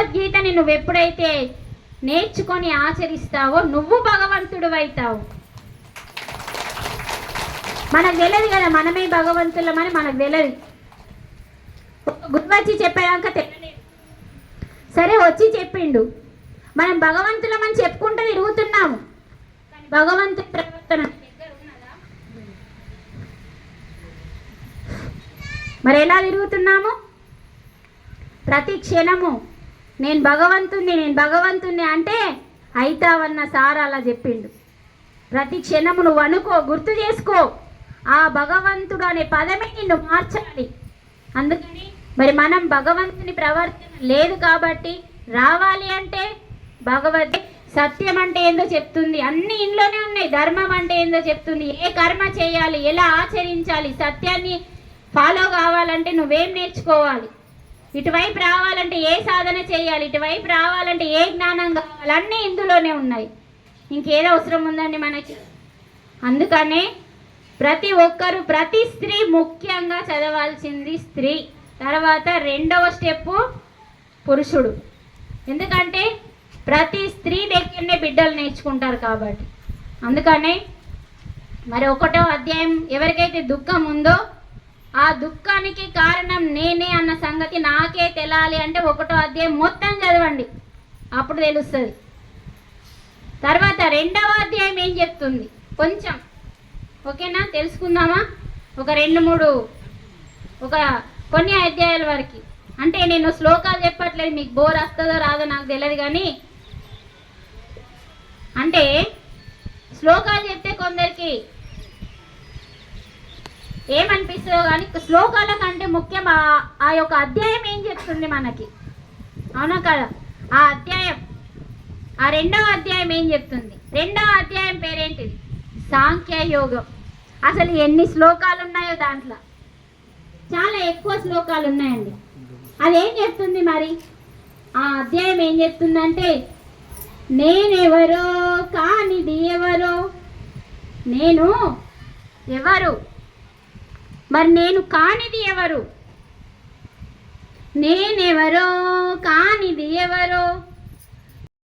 భగవద్గీతని నువ్వు ఎప్పుడైతే నేర్చుకొని ఆచరిస్తావో నువ్వు భగవంతుడు అవుతావు మనకు తెలియదు కదా మనమే భగవంతులమని మనకు తెలియదు. గురువు వచ్చి చెప్పాక తెలియలేదు. సరే వచ్చి చెప్పిండు. మనం భగవంతులమని చెప్పుకుంటూ తిరుగుతున్నాము. భగవంతు ప్రవర్తన మరి ఎలా తిరుగుతున్నాము? ప్రతి క్షణము నేను భగవంతుణ్ణి నేను భగవంతుణ్ణి అంటే అయితావన్న సార్ అలా చెప్పిండు. ప్రతి క్షణము నువ్వు అనుకో గుర్తు చేసుకో. ఆ భగవంతుడు అనే పదమే నిన్ను మార్చాలి. అందుకని మరి మనం భగవంతుని ప్రవర్తన లేదు కాబట్టి రావాలి అంటే భగవద్ సత్యం అంటే ఏందో చెప్తుంది. అన్ని ఇంట్లోనే ఉన్నాయి. ధర్మం అంటే ఏందో చెప్తుంది. ఏ కర్మ చేయాలి ఎలా ఆచరించాలి సత్యాన్ని ఫాలో కావాలంటే నువ్వేం నేర్చుకోవాలి? ఇటువైపు రావాలంటే ఏ సాధన చేయాలి? ఇటువైపు రావాలంటే ఏ జ్ఞానం కావాలి? అన్నీ ఇందులోనే ఉన్నాయి. ఇంకేదో అవసరం ఉందండి మనకి? అందుకనే ప్రతి ఒక్కరు ప్రతి స్త్రీ ముఖ్యంగా చదవాల్సింది స్త్రీ. తర్వాత రెండవ స్టెప్పు పురుషుడు. ఎందుకంటే ప్రతి స్త్రీ దగ్గరనే బిడ్డలు నేర్చుకుంటారు కాబట్టి. అందుకనే మరి ఒకటో అధ్యాయం ఎవరికైతే దుఃఖం ఉందో ఆ దుఃఖానికి కారణం నేనే అన్న సంగతి నాకే తెలాలి అంటే ఒకటో అధ్యాయం మొత్తం చదవండి. అప్పుడు తెలుస్తుంది. తర్వాత రెండవ అధ్యాయం ఏం చెప్తుంది? కొంచెం. ఓకేనా? తెలుసుకుందామా? ఒక రెండు మూడు ఒక కొన్ని అధ్యాయాల వరకు. అంటే నేను శ్లోకాలు చెప్పట్లేదు మీకు బోర్ వస్తుందో రాదో నాకు తెలియదు కానీ. అంటే శ్లోకాలు చెప్తే కొందరికి ఏమనిపిస్తుందో కానీ శ్లోకాల కంటే ముఖ్యం ఆ- యొక్క అధ్యాయం ఏం చెప్తుంది మనకి? అవునా కదా? ఆ అధ్యాయం ఆ రెండవ అధ్యాయం ఏం చెప్తుంది? రెండవ అధ్యాయం పేరేంటిది సాంఖ్య యోగం అసలు ఎన్ని శ్లోకాలు ఉన్నాయో దాంట్లో? చాలా ఎక్కువ శ్లోకాలు ఉన్నాయండి. అదేం చెప్తుంది మరి? ఆ అధ్యాయం ఏం చెప్తుందంటే నేనెవరో కానిది ఎవరో నేను ఎవరు? మరి నేను కానిది ఎవరు? నేనెవరో కానిది ఎవరో?